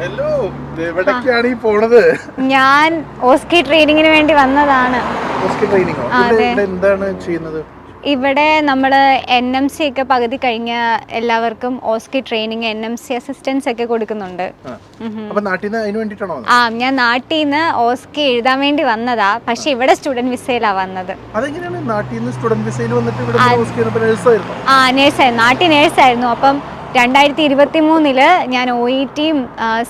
Hello എവിടേക്കാണ് ഈ പോണത്? ഞാൻ ഓസ്കി ട്രെയിനിങ്ങിന് വേണ്ടി വന്നതാണ്. ഓസ്കി ട്രെയിനിങ്ങോ? എന്താണ് ചെയ്യുന്നത്? ഇവിടെ നമ്മൾ എൻ എം സി ഒക്കെ പകുതി കഴിഞ്ഞ എല്ലാവർക്കും OSCE training N M C assistance ഒക്കെ കൊടുക്കുന്നുണ്ട്. ആ. ഞാൻ നാട്ടിൽ നിന്ന് ഓസ്കി എഴുതാൻ വേണ്ടി വന്നതാ. പക്ഷെ ഇവിടെ സ്റ്റുഡന്റ് വിസയിലാ വന്നത്. ആ നേഴ്സായിരുന്നു. നാട്ടിൽ നേഴ്സായിരുന്നു. അപ്പം രണ്ടായിരത്തി ഇരുപത്തി മൂന്നിൽ ഞാൻ ഒ ഇ ടിയും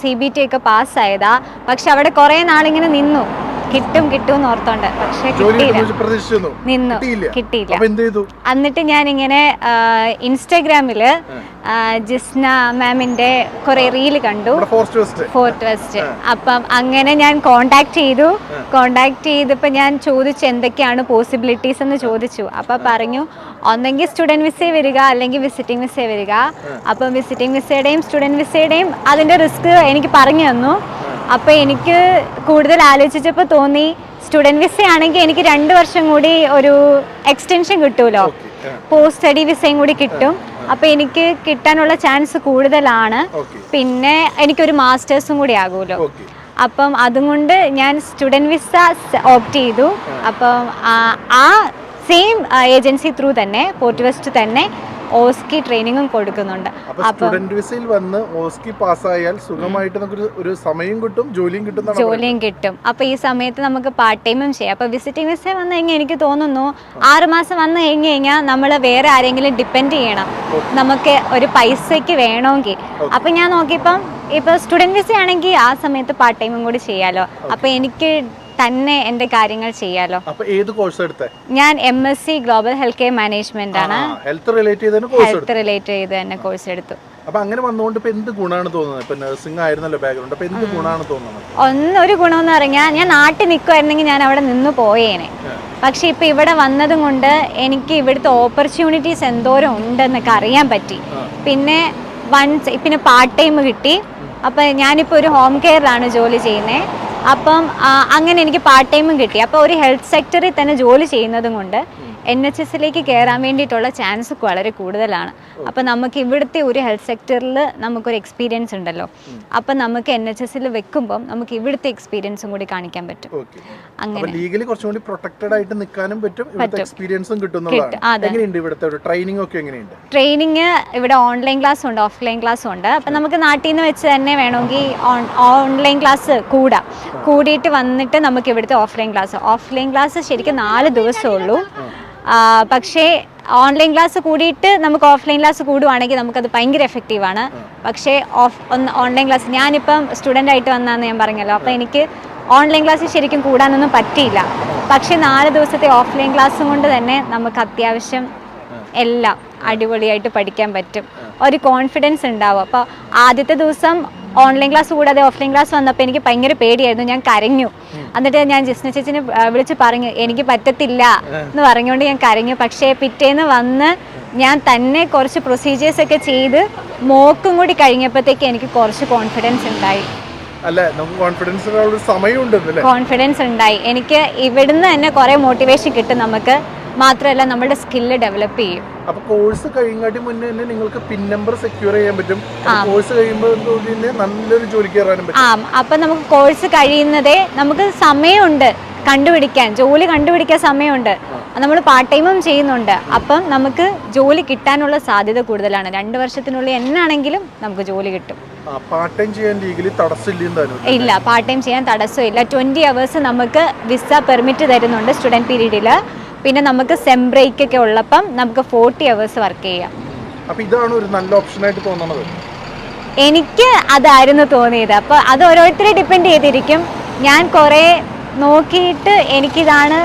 സി ബി ടി ഒക്കെ പാസ്സായതാ. പക്ഷെ അവിടെ കുറേ നാളിങ്ങനെ നിന്നു. കിട്ടും കിട്ടും എന്ന് ഓർത്തോണ്ട്. പക്ഷെ കിട്ടിയില്ല. നിന്നു. കിട്ടിയില്ല. എന്നിട്ട് ഞാൻ ഇങ്ങനെ ഇൻസ്റ്റാഗ്രാമിൽ ജിസ്ന മാമിന്റെ കുറേ റീൽ കണ്ടു. Fort west. അപ്പം അങ്ങനെ ഞാൻ കോണ്ടാക്ട് ചെയ്തു. കോണ്ടാക്ട് ചെയ്തപ്പോൾ ഞാൻ ചോദിച്ചു എന്തൊക്കെയാണ് പോസിബിലിറ്റീസ് എന്ന് ചോദിച്ചു. അപ്പൊ പറഞ്ഞു ഒന്നെങ്കിൽ സ്റ്റുഡന്റ് വിസ വരിക അല്ലെങ്കിൽ വിസിറ്റിംഗ് വിസ വരിക. അപ്പം വിസിറ്റിംഗ് വിസയുടെയും സ്റ്റുഡന്റ് വിസയുടെയും അതിന്റെ റിസ്ക് എനിക്ക് പറഞ്ഞു തന്നു. അപ്പോൾ എനിക്ക് കൂടുതൽ ആലോചിച്ചപ്പോൾ തോന്നി സ്റ്റുഡന്റ് വിസ ആണെങ്കിൽ എനിക്ക് രണ്ട് വർഷം കൂടി ഒരു എക്സ്റ്റൻഷൻ കിട്ടുമല്ലോ പോസ്റ്റ് സ്റ്റഡി വിസയും കൂടി കിട്ടും. അപ്പോൾ എനിക്ക് കിട്ടാനുള്ള ചാൻസ് കൂടുതലാണ്. പിന്നെ എനിക്കൊരു മാസ്റ്റേഴ്സും കൂടി ആകുമല്ലോ. അപ്പം അതുകൊണ്ട് ഞാൻ സ്റ്റുഡന്റ് വിസ ഓപ്റ്റ് ചെയ്തു. അപ്പം ആ സെയിം ഏജൻസി ത്രൂ തന്നെ പോർട്ട് വെസ്റ്റ് തന്നെ. ഓസ്കി ട്രെയിനിങ്ങും കൊടുക്കുന്നുണ്ട്. സ്റ്റുഡന്റ് വിസയിൽ വന്ന് ഓസ്കി പാസ്സായാൽ സുഖമായിട്ട് നമുക്ക് ഒരു സമയം കിട്ടും ജോലിയും കിട്ടും ജോലിയും കിട്ടും. അപ്പൊ ഈ സമയത്ത് നമുക്ക് പാർട്ട് ടൈമും ചെയ്യാം. അപ്പൊ വിസിറ്റിംഗ് വിസ വന്നു കഴിഞ്ഞാൽ എനിക്ക് തോന്നുന്നു ആറ് മാസം വന്നു കഴിഞ്ഞു കഴിഞ്ഞാൽ നമ്മൾ വേറെ ആരെങ്കിലും ഡിപ്പെൻഡ് ചെയ്യണം. നമുക്ക് ഒരു പൈസയ്ക്ക് വേണമെങ്കിൽ. അപ്പൊ ഞാൻ നോക്കിയപ്പം ഇപ്പൊ സ്റ്റുഡന്റ് വിസ ആണെങ്കിൽ ആ സമയത്ത് പാർട്ട് ടൈമും കൂടി ചെയ്യാലോ. അപ്പൊ എനിക്ക് തന്നെ എന്റെ കാര്യങ്ങൾ ചെയ്യാലോ. അപ്പൊ ഏത് കോഴ്സ് എടുത്തേ? ഞാൻ M S C global health care management ആണ് ഹെൽത്ത് റിലേറ്റ് എടുത്തു. ഹെൽത്ത് റിലേറ്റ് ചെയ്ത് തന്നെ കോഴ്സ് എടുത്തു. അപ്പൊ അങ്ങനെ വന്നുകൊണ്ട് ഇപ്പൊ എന്ത് ഗുണമാണ് തോന്നുന്നത്? ഇപ്പൊ നഴ്സിംഗ് ആയിരുന്നല്ലോ ബാക്ക്ഗ്രൗണ്ട് അപ്പൊ എന്ത് ഗുണമാണ് തോന്നുന്നത്? ഒന്നൊരു ഗുണമെന്ന് പറഞ്ഞാൽ ഞാൻ നാട്ടിൽ നിൽക്കുമായിരുന്നെങ്കിൽ ഞാൻ അവിടെ നിന്ന് പോയേനെ. പക്ഷെ ഇപ്പൊ ഇവിടെ വന്നതും കൊണ്ട് എനിക്ക് ഇവിടുത്തെ ഓപ്പർച്യൂണിറ്റീസ് എന്തോരം ഉണ്ടെന്നൊക്കെ അറിയാൻ പറ്റി. പിന്നെ വൺസ് പിന്നെ പാർട്ട് ടൈം കിട്ടി. അപ്പൊ ഞാനിപ്പോ ഒരു ഹോം കെയറിലാണ് ജോലി ചെയ്യുന്നത് അപ്പം അങ്ങനെ എനിക്ക് പാർട്ട് ടൈമും കിട്ടി. അപ്പോൾ ഒരു ഹെൽത്ത് സെക്ടറിൽ തന്നെ ജോലി ചെയ്യുന്നതും കൊണ്ട് എൻ എച്ച് എസിലേക്ക് കയറാൻ വേണ്ടിയിട്ടുള്ള ചാൻസ് വളരെ കൂടുതലാണ്. അപ്പം നമുക്ക് ഇവിടുത്തെ ഒരു ഹെൽത്ത് സെക്ടറിൽ നമുക്കൊരു എക്സ്പീരിയൻസ് ഉണ്ടല്ലോ. അപ്പം നമുക്ക് എൻ എച്ച് എസിൽ വെക്കുമ്പം നമുക്ക് ഇവിടുത്തെ എക്സ്പീരിയൻസും കൂടി കാണിക്കാൻ പറ്റും. അങ്ങനെ. ലീഗലി കുറച്ചുകൂടി പ്രൊട്ടക്റ്റഡ് ആയിട്ട് നിൽക്കാനും പറ്റും. എക്സ്പീരിയൻസും കിട്ടും, ട്രെയിനിങ് ഒക്കെ എങ്ങനെയുണ്ട്? ട്രെയിനിങ് ഇവിടെ ഓൺലൈൻ ക്ലാസ് ഉണ്ട് ഓഫ്ലൈൻ ക്ലാസ് ഉണ്ട്. അപ്പം നമുക്ക് നാട്ടിൽ നിന്ന് വെച്ച് തന്നെ വേണമെങ്കിൽ ഓൺലൈൻ ക്ലാസ് കൂടാം. കൂടിയിട്ട് വന്നിട്ട് നമുക്ക് ഇവിടുത്തെ ഓഫ്ലൈൻ ക്ലാസ് ഓഫ്ലൈൻ ക്ലാസ് ശരിക്കും നാല് ദിവസമേ ഉള്ളൂ. പക്ഷേ ഓൺലൈൻ ക്ലാസ് കൂടിയിട്ട് നമുക്ക് ഓഫ്ലൈൻ ക്ലാസ് കൂടുവാണെങ്കിൽ നമുക്കത് ഭയങ്കര എഫക്റ്റീവാണ് പക്ഷേ ഓഫ് ഓൺലൈൻ ക്ലാസ് ഞാനിപ്പം സ്റ്റുഡന്റ് ആയിട്ട് വന്നാന്ന് ഞാൻ പറഞ്ഞല്ലോ. അപ്പോൾ എനിക്ക് ഓൺലൈൻ ക്ലാസ് ശരിക്കും കൂടാനൊന്നും പറ്റിയില്ല. പക്ഷേ നാല് ദിവസത്തെ ഓഫ്ലൈൻ ക്ലാസ്സും കൊണ്ട് തന്നെ നമുക്ക് അത്യാവശ്യം എല്ലാം അടിപൊളിയായിട്ട് പഠിക്കാൻ പറ്റും. ഒരു കോൺഫിഡൻസ് ഉണ്ടാവും. അപ്പോൾ ആദ്യത്തെ ദിവസം ഓൺലൈൻ ക്ലാസ് കൂടാതെ ഓഫ്ലൈൻ ക്ലാസ് വന്നപ്പോൾ എനിക്ക് ഭയങ്കര പേടിയായിരുന്നു. ഞാൻ കരഞ്ഞു. എന്നിട്ട് ഞാൻ ജിസ്ന ചേച്ചിനെ വിളിച്ച് പറഞ്ഞു എനിക്ക് പറ്റത്തില്ല എന്ന് പറഞ്ഞുകൊണ്ട് ഞാൻ കരഞ്ഞു. പക്ഷേ പിറ്റേന്ന് വന്ന് ഞാൻ തന്നെ കുറച്ച് പ്രൊസീജിയേഴ്സ് ഒക്കെ ചെയ്ത് മോക്കും കൂടി കഴിഞ്ഞപ്പോഴത്തേക്ക് എനിക്ക് കുറച്ച് കോൺഫിഡൻസ് ഉണ്ടായി. കോൺഫിഡൻസ് ഉണ്ടായി. എനിക്ക് ഇവിടുന്ന് തന്നെ കുറെ മോട്ടിവേഷൻ കിട്ടും നമുക്ക്. മാത്രമല്ല നമ്മുടെ സ്കില്ല് ഡെവലപ്പ് ചെയ്യും. അപ്പൊ കോഴ്സ് കഴിഞ്ഞാട്ടി മുന്നേ തന്നെ നിങ്ങൾക്ക് പിൻ നമ്പർ സെക്യൂർ ചെയ്യാൻ പറ്റും. കോഴ്സ് കഴിയുമ്പോൾ തന്നെ നല്ലൊരു ജോലിക്ക് കയറാനും പറ്റും. ആ. അപ്പൊ നമുക്ക് കോഴ്സ് കഴിയുന്നതേ നമുക്ക് സമയമുണ്ട് കണ്ടുപിടിക്കാൻ. ജോലി കണ്ടുപിടിക്കാൻ സമയമുണ്ട്. നമ്മൾ പാർട്ട് ടൈമും ചെയ്യുന്നുണ്ട്. അപ്പം നമുക്ക് ജോലി കിട്ടാനുള്ള സാധ്യത കൂടുതലാണ്. രണ്ട് വർഷത്തിനുള്ളിൽ എന്നാണെങ്കിലും നമുക്ക് ജോലി കിട്ടും. പാർട്ട് ടൈം ചെയ്യാൻ ലീഗലി തടസ്സമില്ല ഇല്ല പാർട്ട് ടൈം ചെയ്യാൻ തടസ്സമില്ല. ട്വന്റി അവേഴ്സ് നമുക്ക് വിസ പെർമിറ്റ് തരുന്നുണ്ട് സ്റ്റുഡന്റ് പീരീഡിൽ പിന്നെ നമുക്ക് സെം ബ്രേക്ക് ഒക്കെ ഉള്ളപ്പം നമുക്ക് ഫോർട്ടി അവേഴ്സ് വർക്ക് ചെയ്യാം. അപ്പൊ ഇതാണ് ഒരു നല്ല ഓപ്ഷൻ ആയിട്ട് തോന്നുന്നത് എനിക്ക് അതായിരുന്നു തോന്നിയത്. അപ്പോൾ അത് ഓരോരുത്തരെ ഡിപ്പെൻഡ് ചെയ്തിരിക്കും. ഞാൻ കുറേ നോക്കിയിട്ട് എനിക്കിതാണ്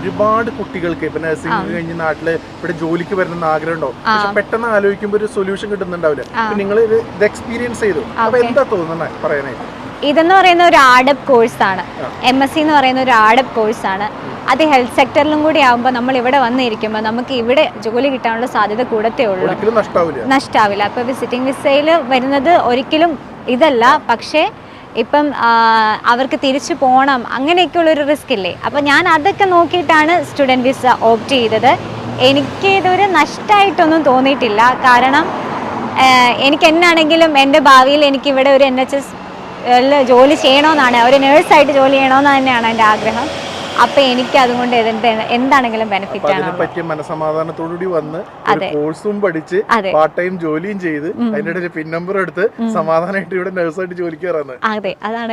ഒരുപാട് കുട്ടികൾക്ക് ഇപ്പൊ നഴ്സിംഗ് കഴിഞ്ഞ് നാട്ടിൽ ഇവിടെ ജോലിക്ക് വരണം ആഗ്രഹം ഉണ്ടാവും പക്ഷെ പെട്ടെന്ന് ആലോചിക്കുമ്പോൾ ഒരു സൊല്യൂഷൻ കിട്ടുന്നുണ്ടാവില്ല. നിങ്ങൾ ഇത് എക്സ്പീരിയൻസ് ചെയ്തു. അപ്പൊ എന്താ തോന്നുന്നത് പറയാനായിട്ട് ഇതെന്ന് പറയുന്ന ഒരു ആഡപ്പ് കോഴ്സാണ് എം എസ് സി എന്ന് പറയുന്ന ഒരു ആഡപ്പ് കോഴ്സാണ് അത് ഹെൽത്ത് സെക്ടറിലും കൂടി ആകുമ്പോൾ നമ്മൾ ഇവിടെ വന്നിരിക്കുമ്പോൾ നമുക്ക് ഇവിടെ ജോലി കിട്ടാനുള്ള സാധ്യത കൂടത്തേ ഉള്ളൂ. നഷ്ടാവില്ല. അപ്പോൾ വിസിറ്റിംഗ് വിസയിൽ വരുന്നത് ഒരിക്കലും ഇതല്ല. പക്ഷേ ഇപ്പം അവർക്ക് തിരിച്ചു പോകണം അങ്ങനെയൊക്കെയുള്ളൊരു റിസ്ക് ഇല്ലേ? അപ്പോൾ ഞാൻ അതൊക്കെ നോക്കിയിട്ടാണ് സ്റ്റുഡന്റ് വിസ ഓപ്റ്റ് ചെയ്തത്. എനിക്ക് ഇതൊരു നഷ്ടമായിട്ടൊന്നും തോന്നിയിട്ടില്ല. കാരണം എനിക്ക് എന്നാണെങ്കിലും എന്റെ ഭാവിയിൽ എനിക്കിവിടെ ഒരു എൻ എച്ച് എസ് ജോലി ചെയ്യണമെന്നാണ് ഒരു നേഴ്സായിട്ട് ജോലി ചെയ്യണമെന്ന് തന്നെയാണ് എന്റെ ആഗ്രഹം. അപ്പം എനിക്ക് അതുകൊണ്ട് എന്ത് എന്താണെങ്കിലും ബെനിഫിറ്റ് ആണ് പറ്റിയ മനസമാധാനത്തോടുകൂടി വന്ന് കോഴ്സും പഠിച്ച് പാർട്ട് ടൈം ജോലിയും ചെയ്ത് അതിന്റെ പിൻ നമ്പർ എടുത്ത് സമാധാനമായിട്ട് ഇവിടെ നഴ്സായിട്ട് ജോലിക്ക് കയറാന്ന് അതെ അതാണ്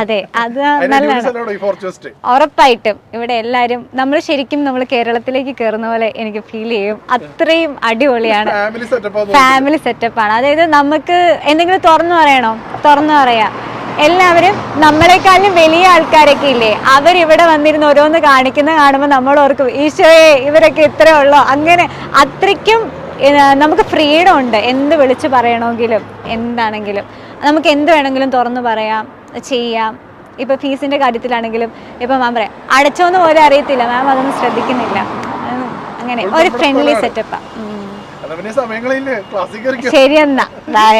അതെ ഉറപ്പായിട്ടും ഇവിടെ എല്ലാരും നമ്മൾ ശരിക്കും നമ്മൾ കേരളത്തിലേക്ക് കയറുന്ന പോലെ എനിക്ക് ഫീൽ ചെയ്യും. അത്രയും അടിപൊളിയാണ്. ഫാമിലി സെറ്റപ്പ് ആണ്. അതായത് നമുക്ക് എന്തെങ്കിലും തുറന്നു പറയണോ? തുറന്നു പറയാം. എല്ലാവരും നമ്മളെക്കാളും വലിയ ആൾക്കാരൊക്കെ ഇല്ലേ? അവരിവിടെ വന്നിരുന്ന് ഓരോന്ന് കാണിക്കുന്ന കാണുമ്പോൾ നമ്മൾ ഓർക്കും ഈശോയെ ഇവരൊക്കെ ഇത്രേ ഉള്ളോ. അങ്ങനെ അത്രയ്ക്കും നമുക്ക് ഫ്രീഡം ഉണ്ട്. എന്ത് വിളിച്ച് പറയണമെങ്കിലും എന്താണെങ്കിലും. നമുക്ക് എന്ത് വേണമെങ്കിലും തുറന്നു പറയാം ചെയ്യാം. ഇപ്പം ഫീസിന്റെ കാര്യത്തിലാണെങ്കിലും ഇപ്പം മാം പറയാം അടച്ചോന്ന് പോലും അറിയത്തില്ല മാം അതൊന്നും ശ്രദ്ധിക്കുന്നില്ല. അങ്ങനെ. ഒരു ഫ്രണ്ട്ലി സെറ്റപ്പാണ് ശരിയെന്നാ ബൈ